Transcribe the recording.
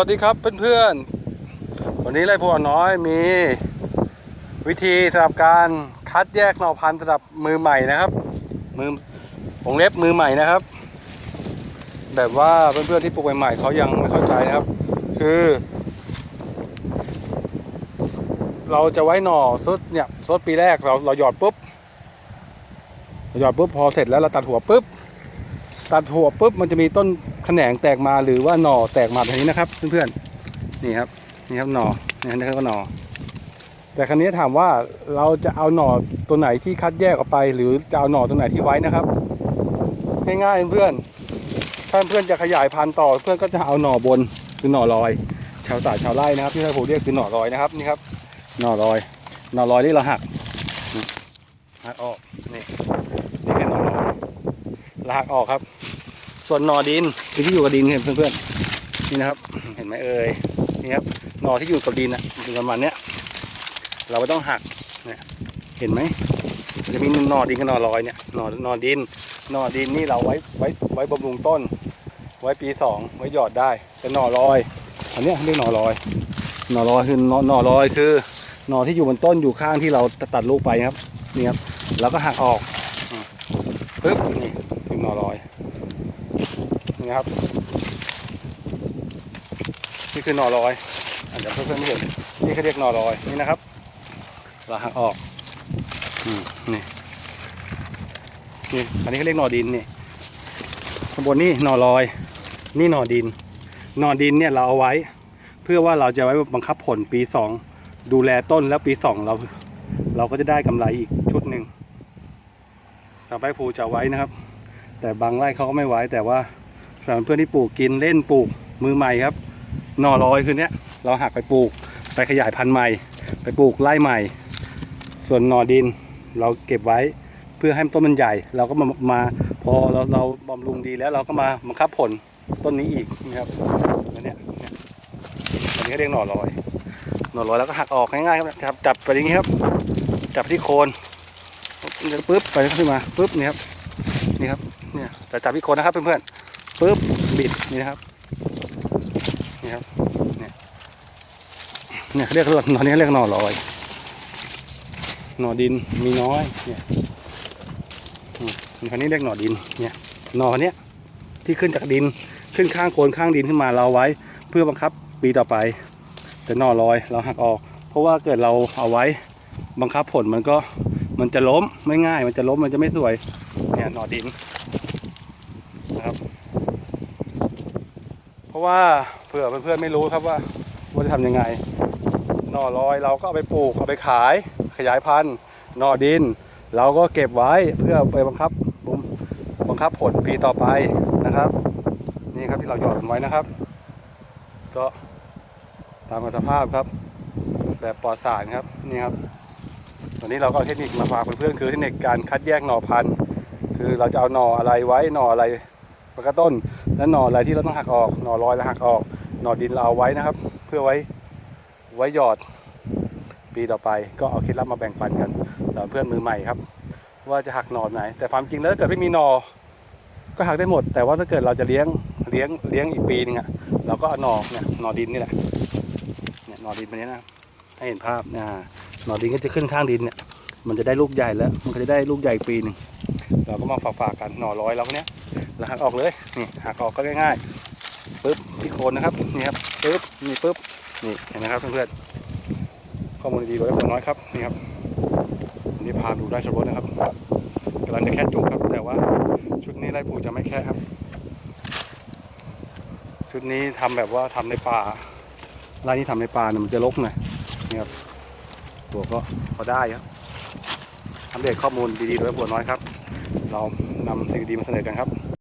วัสดีครับเพื่อนๆ วันนี้ไรพวน้อยมี วิธีสำหรับการคัดแยกหน่อพันธุ์สำหรับมือใหม่นะครับ มือวงเล็บมือใหม่นะครับ แบบว่าเพื่อนๆที่ปลูกใหม่ๆเขายังไม่เข้าใจนะครับ คือ เราจะไว้หน่อซดเนี่ยซดปีแรกเราเราหยอดปุ๊บเราหยอดปุ๊บพอเสร็จแล้วเราตัดหัวปุ๊บ ตัดหัวปุ๊บมันจะมีต้นแขนงแตกมาหรือว่าหน่อแตกมาแบบนี้นะครับ เพื่อนๆนี่ครับนี่ครับหน่อนี่ครับนี่คือหน่อ แต่ครั้นี้ถามว่าเราจะเอาหน่อตัวไหนที่คัดแยกออกไป หรือจะเอาหน่อตัวไหนที่ไว้นะครับง่ายๆเพื่อนถ้าเพื่อนจะขยายพันธุ์ต่อ เพื่อนก็จะเอาหน่อบนคือหน่อลอย ชาวสาชาวไร่นะครับ ที่เราผมเรียกคือหน่อลอยนะครับนี่ครับหน่อลอยหน่อลอยที่เราหักหักออกนี่นี่คือหน่อลอยเราหักออกครับ ส่วนหน่อดินคือที่อยู่กับดินเห็นเพื่อนๆนี่นะครับ เห็นไหมเอ่ยนี่ครับหน่อที่อยู่กับดินนะอยู่ประมาณเนี้ยเราไม่ต้องหักเนี่ยเห็นไหมมันจะมีหน่อดินกับหน่อลอยเนี่ยหน่อหน่อดินหน่อดินนี่เราไว้ไว้ไว้บำรุงต้น ไว้ปีสองไว้หยอดได้แต่หน่อลอยอันเนี้ยเรียกหน่อลอยหน่อลอยคือหน่อหน่อลอยคือหน่อที่อยู่บนต้นอยู่ข้างที่เราตัดลูกไปครับนี่ครับแล้วก็หักออกอืมปึ๊บนี่คือหน่อลอย นี่ครับ นี่คือหน่อลอยอาจจะเพื่อนๆไม่เห็นนี่เขาเรียกหน่อลอยนี่นะครับเราหักออกนี่นี่อันนี้เขาเรียกหน่อดินนี่ข้างบนนี่หน่อลอย นี่หน่อดินหน่อดินเนี่ยเราเอาไว้ เพื่อว่าเราจะไว้บังคับผลปีสองดูแลต้นแล้วปีสองเรา เราก็จะได้กำไรอีกชุดหนึ่งสาวใบภูจะไว้นะครับ แต่บางไร่เขาก็ไม่ไว้แต่ว่า สำหรับเพื่อนที่ปลูกกินเล่นปลูกมือใหม่ครับหน่อลอยคือเนี้ยเราหักไปปลูกไปขยายพันธุ์ใหม่ ไปปลูกไร่ใหม่ ส่วนหน่อดินเราเก็บไว้เพื่อให้ต้นมันใหญ่ เราก็มามาพอเราเราบำรุงดีแล้วเราก็มาบังคับผลต้นนี้อีกนะครับอันนี้อันนี้ก็เรียกหน่อลอยหน่อลอยแล้วก็หักออกง่ายๆครับจับจับไปอย่างนี้ครับ จับที่โคนปึ๊บไปขึ้นมาปึ๊บนี่ครับนี่ครับเนี่ยแต่จับที่โคนนะครับเพื่อนๆ ปึ๊บบิดนี่นะครับนี่ครับเนี่ยเนี่ยเรียกว่าตอนนี้เรียกหน่อลอยหน่อดินมีน้อยเนี่ยอันนี้เรียกหน่อดินเนี่ยหน่อเนี้ยที่ขึ้นจากดินขึ้นข้างโคนข้างดินขึ้นมาเราไว้ เพื่อบังคับปีต่อไปแต่หน่อลอยเราหักออก เพราะว่าเกิดเราเอาไว้บังคับผลมันก็มันจะล้มไม่ง่าย มันจะล้มมันจะไม่สวยเนี่ยหน่อดินนะครับ ราะว่าเผื่อเพื่อนๆไม่รู้ครับว่าว่าจะทำยังไงหน่อลอยเราก็เอาไปปลูกเอาไปขายขยายพันธุ์หน่อดิน เราก็เก็บไว้เพื่อไปบังคับบุมบังคับผลปีต่อไปนะครับ นี่ครับที่เราหยอดมันไว้นะครับ ก็ตามสภาพครับ แบบปลอดสารครับนี่ครับวันนี้เราก็เอาเทคนิคมาฝากเพื่อนๆคือเทคนิคการคัดแยกหน่อพันธุ์ คือเราจะเอาหน่ออะไรไว้หน่ออะไรปกต้น และหน่ออะไรที่เราต้องหักออกหน่อลอยเราหักออก หน่อดินเราเอาไว้นะครับ เพื่อไว้ไว้หยอดปีต่อไป ก็เอาเคล็ดลับมาแบ่งปันกันสำหรับเพื่อนมือใหม่ครับ ว่าจะหักหน่อไหน แต่ความจริงแล้วถ้าเกิดไม่มีหน่อก็หักได้หมด แต่ว่าถ้าเกิดเราจะเลี้ยงเลี้ยงเลี้ยงอีกปีนึงอะเราก็เอาหน่อเนี่ยหน่อดินนี่แหละเนี่ยหน่อดินแบบนี้นะให้เห็นภาพนะหน่อดินก็จะขึ้นข้างดินเนี่ยมันจะได้ลูกใหญ่แล้ว มันก็จะได้ลูกใหญ่ปีหนึ่งเราก็มาฝากๆกันหน่อร้อยเราเนี้ย เราหักออกเลยนี่หักออกก็ง่ายๆปึ๊บที่โคนนะครับนี่ครับปึ๊บนี่ปึ๊บนี่เห็นไหมครับเพื่อนๆข้อมูลดีๆโดยคนน้อยครับนี่ครับวันนี้พาดูได้สมบูรณ์นะครับกำลังจะแค่จุกครับ แต่ว่าชุดนี้ไร่ปูจะไม่แค่ครับ ชุดนี้ทำแบบว่าทำในป่าไร่ที่ทำในป่าเนี่ยมันจะรกหน่อยนี่ครับตัวก็พอได้ครับอัปเดตข้อมูลดีๆโดยบัวน้อยครับ เรานำสิ่งดีมาเสนอกันครับ